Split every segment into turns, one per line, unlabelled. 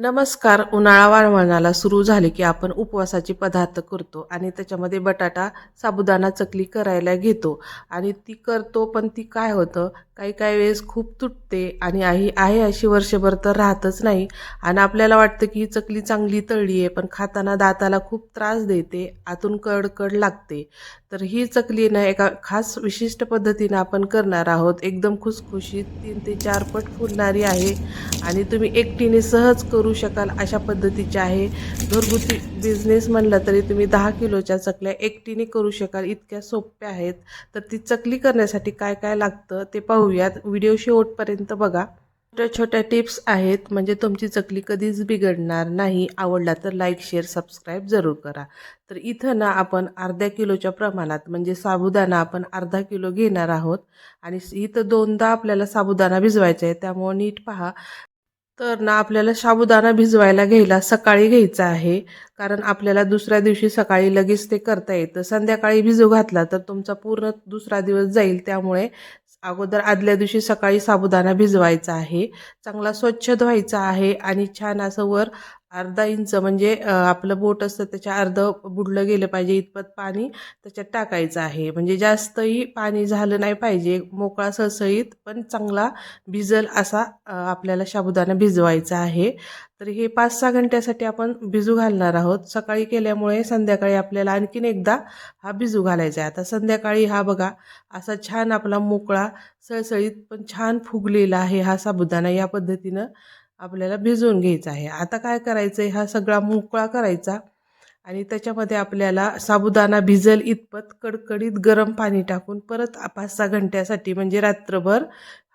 नमस्कार. उन्हाळा वाळवणाला सुरू झाले की आपण उपवासाचे पदार्थ करतो आणि त्याच्यामध्ये बटाटा साबुदाणा चकली करायला घेतो. आणि ती करतो पण ती काय होतं? काही काही वेळेस खूप तुटते आणि आई आहे अशी वर्षभर तर राहतच नाही. आणि आपल्याला वाटतं की ही चकली चांगली तळली आहे पण खाताना दाताला खूप त्रास देते आतून कडकड लागते. तर ही चकली ना एका खास विशिष्ट पद्धतीनं आपण करणार आहोत. एकदम खुसखुशीत तीन ते चार पट फुलणारी आहे. आणि तुम्ही एकटीने सहज करू करू शकाल अशा पद्धतीचे आहे. घरगुती बिझनेस म्हणलं तरी तुम्ही दहा किलोच्या चकल्या एकटीने करू शकाल. इतक्या सोप्या आहेत. तर ती चकली करण्यासाठी काय काय लागतं ते पाहूयात. व्हिडिओ शेवटपर्यंत बघा. छोट्या छोट्या टिप्स आहेत. म्हणजे तुमची चकली कधीच बिघडणार नाही. आवडला तर लाईक शेअर सबस्क्राईब जरूर करा. तर इथं ना आपण अर्ध्या किलोच्या प्रमाणात म्हणजे साबुदाणा आपण अर्धा किलो घेणार आहोत. आणि इथं दोनदा आपल्याला साबुदाणा भिजवायचा आहे. त्यामुळे नीट पहा. तर ना आपल्याला साबुदाणा भिजवायला घ्यायला सकाळी घ्यायचा आहे. कारण आपल्याला दुसऱ्या दिवशी सकाळी लगेच ते करता येतं. संध्याकाळी भिजू घातला तर तुमचा पूर्ण दुसरा दिवस जाईल. त्यामुळे अगोदर आदल्या दिवशी सकाळी साबुदाणा भिजवायचा आहे. चांगला स्वच्छ धुवायचा आहे आणि छान असं वर अर्धा इंच म्हणजे आपलं बोट असतं त्याच्या अर्ध बुडलं गेलं पाहिजे इतपत पाणी त्याच्यात टाकायचं आहे. म्हणजे जास्तही पाणी झालं नाही पाहिजे मोकळा सळसळीत पण चांगला भिजल असा आपल्याला साबुदाणा भिजवायचा आहे. तर हे पाच सहा घंट्यासाठी आपण भिजू घालणार आहोत. सकाळी केल्यामुळे संध्याकाळी आपल्याला आणखीन एकदा हा भिजू घालायचा आहे. आता संध्याकाळी हा बघा असा छान आपला मोकळा सळसळीत पण छान फुगलेला आहे हा साबुदाणा या पद्धतीनं. आपल्याला भिजवून घ्यायचा आहे. आता काय करायचं आहे हा सगळा मोकळा करायचा आणि त्याच्यामध्ये आपल्याला साबुदाणा भिजल इतपत कडकडीत गरम पाणी टाकून परत पाच सहा घंट्यासाठी म्हणजे रात्रभर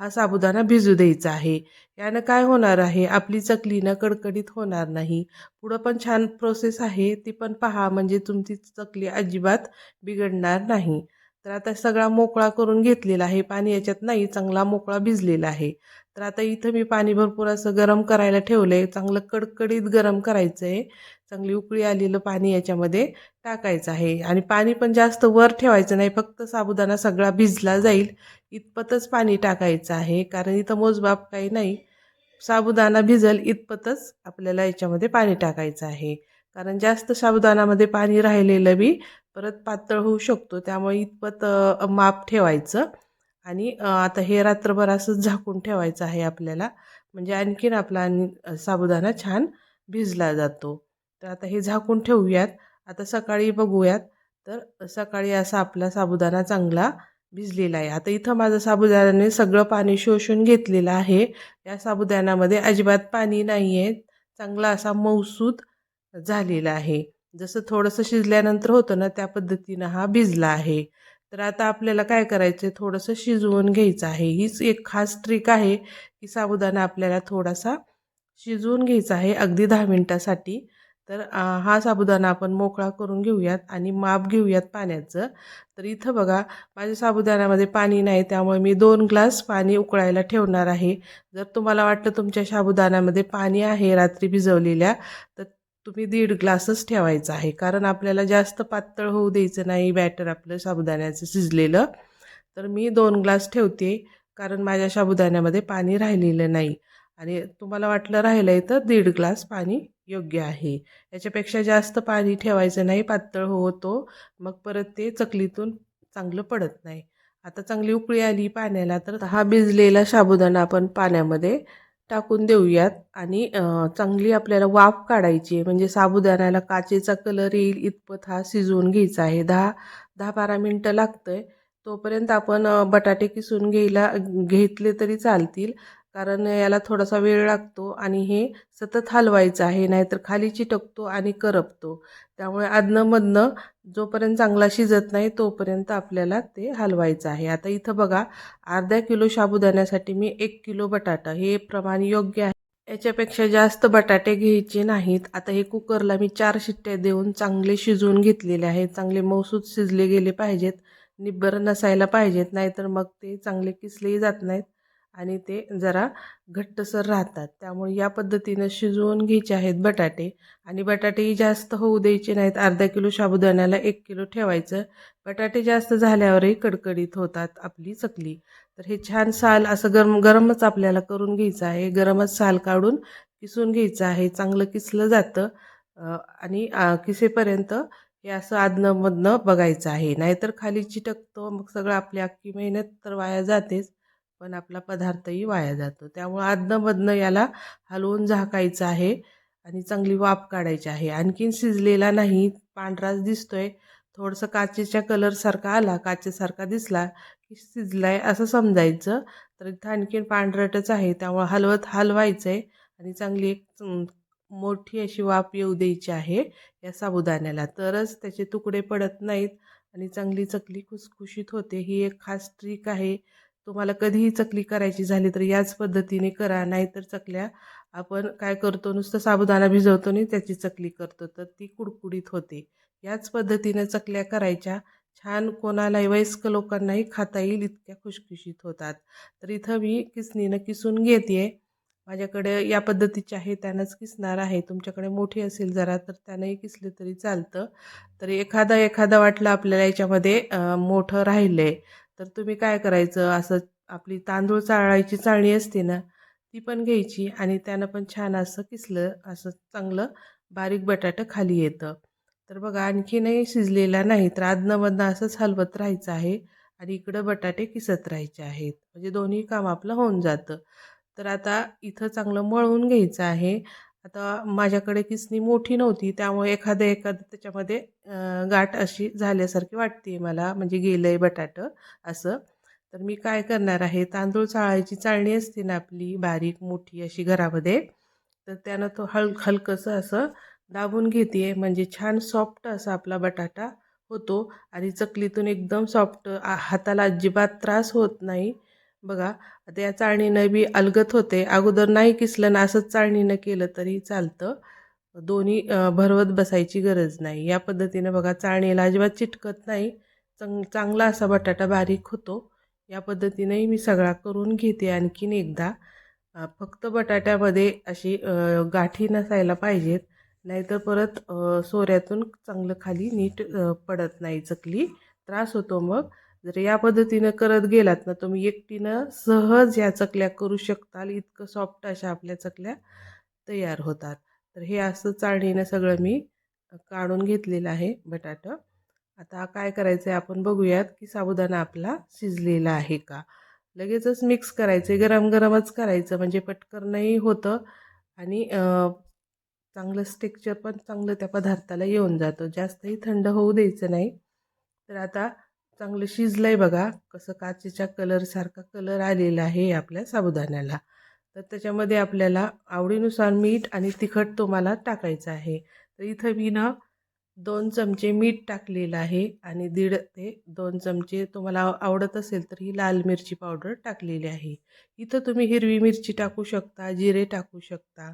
हा साबुदाणा भिजू द्यायचा आहे. यानं काय होणार आहे? आपली चकलीनं कडकडीत होणार नाही. पुढं पण छान प्रोसेस आहे. ती पण पहा म्हणजे तुमची चकली अजिबात बिघडणार नाही. तर आता सगळा मोकळा करून घेतलेला आहे. पाणी याच्यात नाही चांगला मोकळा भिजलेला आहे. तर आता इथं मी पाणी भरपूर असं गरम करायला ठेवलं आहे चांगलं कडकडीत गरम करायचं आहे चांगली उकळी आलेलं पाणी याच्यामध्ये टाकायचं आहे. आणि पाणी पण जास्त वर ठेवायचं नाही. फक्त साबुदाणा सगळा भिजला जाईल. इतपतच पाणी टाकायचं आहे. कारण इथं मोजबाप काही नाही. साबुदाणा भिजल इतपतच आपल्याला याच्यामध्ये पाणी टाकायचं आहे. कारण जास्त साबुदाणामध्ये पाणी राहिलेलं बी परत पातळ होऊ शकतो. त्यामुळे इतपत माप ठेवायचं आणि आता हे रात्रभर असंच झाकून ठेवायचं आहे आपल्याला. म्हणजे आणखीन आपला आणि साबुदाणा छान भिजला जातो. तर आता हे झाकून ठेवूयात. आता सकाळी बघूयात. तर सकाळी असा आपला साबुदाणा चांगला भिजलेला आहे. आता इथं माझं साबुदाण्याने सगळं पाणी शोषून घेतलेलं आहे. या साबुदाण्यामध्ये अजिबात पाणी नाही आहे चांगला असा मऊसूद झालेला आहे. जसं थोडंसं शिजल्यानंतर होतं ना त्या पद्धतीनं हा भिजला आहे. तर आता आपल्याला काय करायचं आहे थोडंसं शिजवून घ्यायचं आहे. हीच एक खास ट्रिक आहे की साबुदाणा आपल्याला थोडासा शिजवून घ्यायचा आहे अगदी दहा मिनटासाठी. तर हा साबुदाणा आपण मोकळा करून घेऊयात आणि माप घेऊयात पाण्याचं. तर इथं बघा माझ्या साबुदाण्यामध्ये पाणी नाही त्यामुळे मी दोन ग्लास पाणी उकळायला ठेवणार आहे. जर तुम्हाला वाटतं तुमच्या साबुदाण्यामध्ये पाणी आहे रात्री भिजवलेल्या तर तुम्ही दीड ग्लासच ठेवायचा आहे. कारण आपल्याला जास्त पातळ होऊ द्यायचं नाही बॅटर आपलं साबुदाण्याचं शिजलेलं. तर मी दोन ग्लास ठेवते कारण माझ्या साबुदाण्यामध्ये पाणी राहिलेलं नाही. आणि तुम्हाला वाटलं राहिलं आहे तर दीड ग्लास पाणी योग्य आहे. याच्यापेक्षा जास्त पाणी ठेवायचं नाही पातळ होतो. मग परत ते चकलीतून चांगलं पडत नाही. आता चांगली उकळी आली पाण्याला तर हा भिजलेला साबुदाणा आपण पाण्यामध्ये टाकून देऊयात. आणि चांगली आपल्याला वाफ काढायची आहे. म्हणजे साबुदाण्याला काचेचा कलर येईल इतपत हा शिजवून घ्यायचा आहे. दहा दहा बारा मिनटं लागतं आहे तोपर्यंत आपण बटाटे किसून घ्यायला घेतले तरी चालतील. कारण याला थोडासा वेळ लागतो आणि हे सतत हलवायचं आहे नाहीतर खाली चिटकतो आणि करपतो. त्यामुळे आदनंमधनं जोपर्यंत चांगला शिजत नाही तोपर्यंत आपल्याला ते हलवायचं आहे. आता इथं बघा अर्ध्या किलो साबुदाण्यासाठी मी एक किलो बटाटा हे प्रमाण योग्य आहे. याच्यापेक्षा जास्त बटाटे घ्यायचे नाहीत. आता हे कुकरला मी चार शिट्ट्या देऊन चांगले शिजवून घेतलेले आहेत. चांगले मौसूद शिजले गेले पाहिजेत. निब्बर नसायला पाहिजेत नाहीतर मग ते चांगले किसलेही जात नाहीत. आणि ते जरा घट्टसर राहतात. त्यामुळे या पद्धतीनं शिजवून घ्यायचे आहेत बटाटे. आणि बटाटेही जास्त होऊ द्यायचे नाहीत. अर्धा किलो साबुदाण्याला एक किलो ठेवायचं. बटाटे जास्त झाल्यावरही कडकडीत होतात आपली चकली. तर हे छान साल असं गरम गरमच आपल्याला करून घ्यायचं आहे. गरमच साल काढून किसून घ्यायचं आहे. चांगलं किसलं जातं. आणि किसेपर्यंत हे असं आदनंमधनं बघायचं आहे. नाहीतर खाली चिटकतो. मग सगळं आपली अख्खी मेहनत तर वाया जातेच. पण आपला पदार्थही वाया जातो. त्यामुळं आदनंमधनं याला हलवून झाकायचं आहे आणि चांगली वाफ काढायची आहे. आणखीन शिजलेला नाही पांढराच दिसतोय. थोडंसं काचेच्या कलरसारखा आला काचेसारखा दिसला की शिजलाय असं समजायचं. तर इथं आणखीन पांढरटच आहे. त्यामुळं हलवत हलवायचं आहे आणि चांगली एक मोठी अशी वाफ येऊ द्यायची आहे या साबुदाण्याला. तरच त्याचे तुकडे पडत नाहीत आणि चांगली चकली खुसखुशीत होते. ही एक खास ट्रिक आहे. तुम्हाला कधीही चकली करायची झाली तर याच पद्धतीने करा नाहीतर चकल्या आपण काय करतो नुसतं साबुदाणा भिजवतो आणि त्याची चकली करतो. तर ती कुडकुडीत होते. याच पद्धतीने चकल्या करायच्या. छान कोणालाही वयस्क लोकांनाही खाता येईल इतक्या खुशखुशीत होतात. तर इथं मी किसणीनं किसून घेते. माझ्याकडे या पद्धतीचे आहे त्यानंच किसणार आहे. तुमच्याकडे मोठी असेल जरा तर त्यानंही किसले तरी चालतं. तर एखादा एखादा वाटलं आपल्याला याच्यामध्ये मोठं राहिलं आहे तर तुम्ही काय करायचं? असं आपली तांदूळ चाळायची चाळणी असते ना ती पण घ्यायची आणि त्यानं पण छान असं किसलं असं चांगलं बारीक बटाटं खाली येतं. तर बघा आणखीनही शिजलेला नाही तर आदनमधनं असंच हलवत राहायचं आहे आणि इकडं बटाटे किसत राहायचे आहेत. म्हणजे दोन्ही काम आपलं होऊन जातं. तर आता इथं चांगलं मळून घ्यायचं आहे आता माझ्याकडे किसणी मोठी नव्हती त्यामुळे एखादं एखादं त्याच्यामध्ये गाठ अशी झाल्यासारखी वाटते मला म्हणजे गेलं आहे बटाटं असं. तर मी काय करणार आहे तांदूळ चाळायची चाळणी असते ना आपली बारीक मोठी अशी घरामध्ये तर त्यानं तो हल हलकंसं असं दाबून घेते म्हणजे छान सॉफ्ट असा आपला बटाटा होतो. आणि चकलीतून एकदम सॉफ्ट हाताला अजिबात त्रास होत नाही. बघा आता या चाळणीनं बी अलगत होते. अगोदर नाही किसलं ना असंच चाळणीनं केलं तरी चालतं. दोन्ही भरवत बसायची गरज नाही. या पद्धतीनं बघा चाळणीला अजिबात चिटकत नाही. चांग चांगला असा बटाटा बारीक होतो. या पद्धतीनेही मी सगळा करून घेते आणखीन एकदा. फक्त बटाट्यामध्ये अशी गाठी नसायला पाहिजेत. नाहीतर परत सोऱ्यातून चांगलं खाली नीट पडत नाही. चकली त्रास होतो मग. जर या पद्धतीनं करत गेलात ना तुम्ही एकटीनं सहज या चकल्या करू शकताल इतकं सॉफ्ट अशा आपल्या चकल्या तयार होतात. तर हे असं चाळणीनं सगळं मी काढून घेतलेलं आहे बटाटं. आता काय करायचं आहे आपण बघूयात की साबुदाणा आपला शिजलेला आहे का? लगेचच मिक्स करायचं आहे गरम गरमच करायचं म्हणजे पटकनही होतं आणि चांगलं स्टेक्चर पण चांगलं त्या पदार्थाला येऊन जातं. जास्तही थंड होऊ द्यायचं नाही. तर आता चांगलं शिजलं आहे बघा. कसं काचेच्या कलरसारखा कलर आलेला आहे आपल्या साबुदाण्याला. तर त्याच्यामध्ये आपल्याला आवडीनुसार मीठ आणि तिखट तुम्हाला टाकायचं आहे. तर इथं मी ना दोन चमचे मीठ टाकलेलं आहे आणि दीड ते दोन चमचे तुम्हाला आवडत असेल तर ही लाल मिरची पावडर टाकलेली आहे. इथं तुम्ही हिरवी मिरची टाकू शकता जिरे टाकू शकता.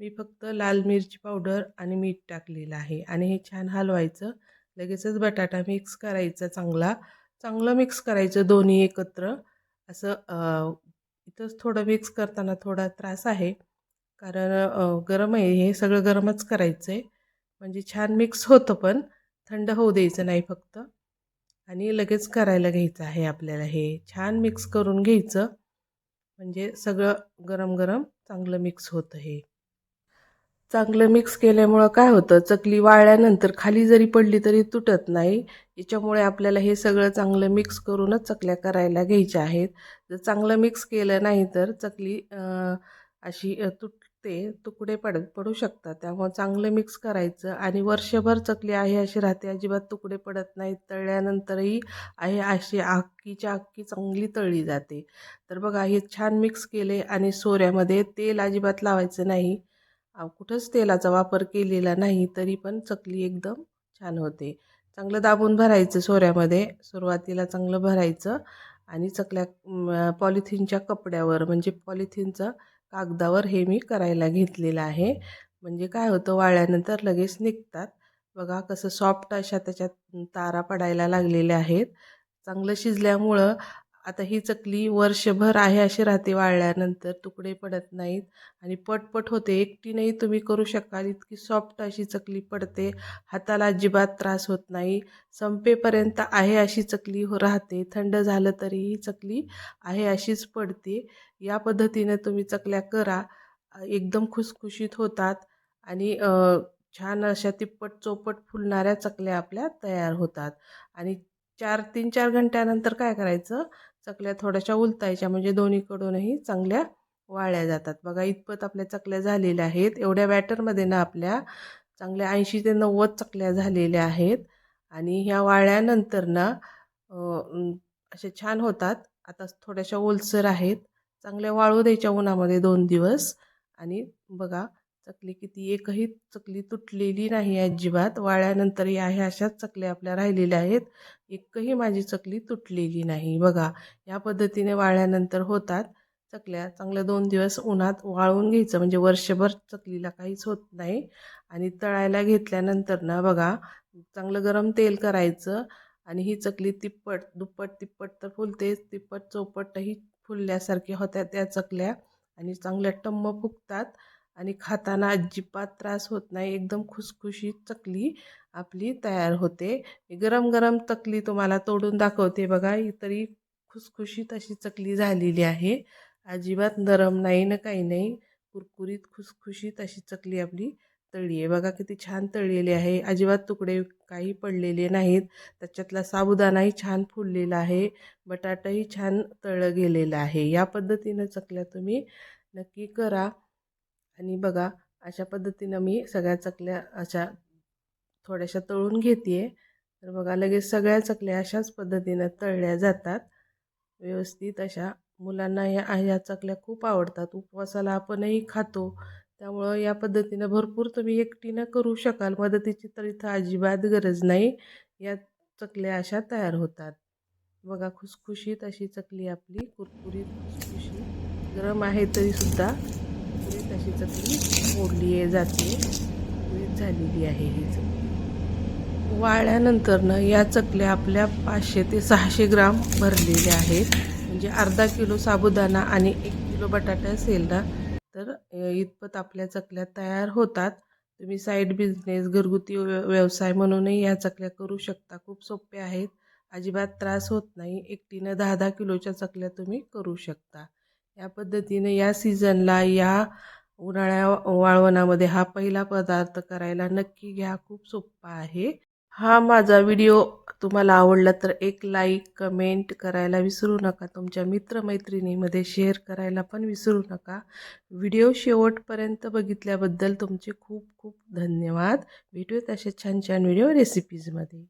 मी फक्त लाल मिरची पावडर आणि मीठ टाकलेलं आहे आणि हे छान हलवायचं. लगेचच बटाटा मिक्स करायचा चांगला. चांगलं मिक्स करायचं दोन्ही एकत्र. असं इथंच थोडं मिक्स करताना थोडा त्रास आहे. कारण गरम आहे हे सगळं गरमच करायचं आहे म्हणजे छान मिक्स होतं पण थंड होऊ द्यायचं नाही फक्त. आणि लगेच करायला घ्यायचं आहे आपल्याला हे. छान मिक्स करून घ्यायचं. म्हणजे सगळं गरम गरम चांगलं मिक्स होतं हे. चांगलं मिक्स केल्यामुळं काय होतं? चकली वाळल्यानंतर खाली जरी पडली तरी तुटत नाही. याच्यामुळे आपल्याला हे सगळं चांगलं मिक्स करूनच चकल्या करायला घ्यायच्या आहेत. जर चांगलं मिक्स केलं नाही तर चकली अशी तुटते तुकडे पडत पडू शकतात. त्यामुळं चांगलं मिक्स करायचं आणि वर्षभर चकली आहे अशी राहते. अजिबात तुकडे पडत नाहीत. तळल्यानंतरही आहे अशी आक्कीच्या आक्की चांगली तळली जाते. तर बघा हे छान मिक्स केले आणि सोऱ्यामध्ये तेल अजिबात लावायचं नाही. कुठंच तेलाचा वापर केलेला नाही तरी पण चकली एकदम छान होते. चांगलं दाबून भरायचं सोऱ्यामध्ये सुरुवातीला चांगलं भरायचं आणि चकल्या पॉलिथिनच्या कपड्यावर म्हणजे पॉलिथिनचं कागदावर हे मी करायला घेतलेलं आहे. म्हणजे काय होतं वाळल्यानंतर लगेच निघतात. बघा कसं सॉफ्ट अशा त्याच्यात तारा पडायला लागलेल्या आहेत. चांगलं शिजल्यामुळं आता ही चकली वर्षभर आहे अशी राहते वाळल्यानंतर तुकडे पडत नाहीत आणि पटपट होते. एकटीनेही तुम्ही करू शकाल इतकी सॉफ्ट अशी चकली पडते हाताला अजिबात त्रास होत नाही. संपेपर्यंत आहे अशी चकली हो राहते. थंड झालं तरीही चकली आहे अशीच पडते. या पद्धतीने तुम्ही चकल्या करा. एकदम खुसखुशीत होतात आणि छान अशा तिप्पट चौपट फुलणाऱ्या चकल्या आपल्या तयार होतात. आणि चार तीन चार घंट्यानंतर काय करायचं? चकल्या थोड्याशा उलतायच्या म्हणजे दोन्हीकडूनही चांगल्या वाळल्या जातात. बघा इतपत आपल्या चकल्या झालेल्या आहेत. एवढ्या बॅटरमध्ये ना आपल्या चांगल्या ऐंशी ते नव्वद चकल्या झालेल्या आहेत. आणि ह्या वाळल्यानंतर ना असे छान होतात. आता थोड्याशा ओलसर आहेत. चांगल्या वाळू द्यायच्या उन्हामध्ये दोन दिवस. आणि बघा चकली किती एकही चकली तुटलेली नाही अजिबात. वाळ्यानंतर या ह्या अशाच चकल्या आपल्या राहिलेल्या आहेत. एकही माझी चकली तुटलेली नाही. बघा या पद्धतीने वाळल्यानंतर होतात चकल्या. चांगल्या दोन दिवस उन्हात वाळवून घ्यायचं. म्हणजे वर्षभर चकलीला काहीच होत नाही. आणि तळायला घेतल्यानंतर ना बघा चांगलं गरम तेल करायचं आणि ही चकली तिप्पट दुप्पट तिप्पट तर फुलतेच. तिप्पट चौपटही फुलल्यासारखी होत्या त्या चकल्या. आणि चांगल्या टम्म फुगतात. आणि खाताना अजिबात त्रास होत नाही. एकदम खुसखुशीत चकली आपली तयार होते. गरम गरम चकली तुम्हाला तोडून दाखवते बघा. ही तरी खुसखुशीत अशी चकली झालेली आहे. अजिबात नरम नाही ना काही नाही. कुरकुरीत खुसखुशीत अशी चकली आपली तळी आहे. बघा किती छान तळलेली आहे. अजिबात तुकडे काही पडलेले नाहीत. त्याच्यातला साबुदाणाही छान फुललेला आहे. बटाटाही छान तळलं गेलेलं आहे. या पद्धतीनं चकल्या तुम्ही नक्की करा. आणि बघा अशा पद्धतीनं मी सगळ्या चकल्या अशा थोड्याशा तळून घेते तर बघा लगेच सगळ्या चकल्या अशाच पद्धतीनं तळल्या जातात. व्यवस्थित अशा मुलांना ह्या ह्या चकल्या खूप आवडतात. उपवासाला आपणही खातो. त्यामुळं या पद्धतीनं भरपूर तुम्ही एकटीनं करू शकाल. मदतीची तर इथं अजिबात गरज नाही. या चकल्या अशा तयार होतात. बघा खुसखुशीत अशी चकली आपली. कुरकुरीत खुसखुशीत. गरम आहे तरीसुद्धा. म्हणजे कुरकुरीत अशी चकली मोडली आहे जाते झालेली आहे ही चकली. वाळल्यानंतरनं या चकल्या आपल्या पाचशे ते सहाशे ग्राम भरलेल्या आहेत. म्हणजे अर्धा किलो साबुदाणा आणि एक किलो बटाटा असेल ना तर इतपत आपल्या चकल्या तयार होतात. तुम्ही साईड बिझनेस घरगुती व्यवसाय म्हणूनही या चकल्या करू शकता. खूप सोप्या आहेत. अजिबात त्रास होत नाही. एकटीनं दहा दहा किलोच्या चकल्या तुम्ही करू शकता. या पद्धतीने या सीझनला या उन्हाळ्या वाळवणामध्ये हा पहिला पदार्थ करायला नक्की घ्या. खूप सोप्पा आहे. हा माझा व्हिडिओ तुम्हाला आवडला तर एक लाईक कमेंट करायला विसरू नका. तुमच्या मित्रमैत्रिणीमध्ये शेअर करायला पण विसरू नका. व्हिडिओ शेवटपर्यंत बघितल्याबद्दल तुमचे खूप खूप धन्यवाद. भेटूयात अशा छान छान व्हिडिओ रेसिपीजमध्ये.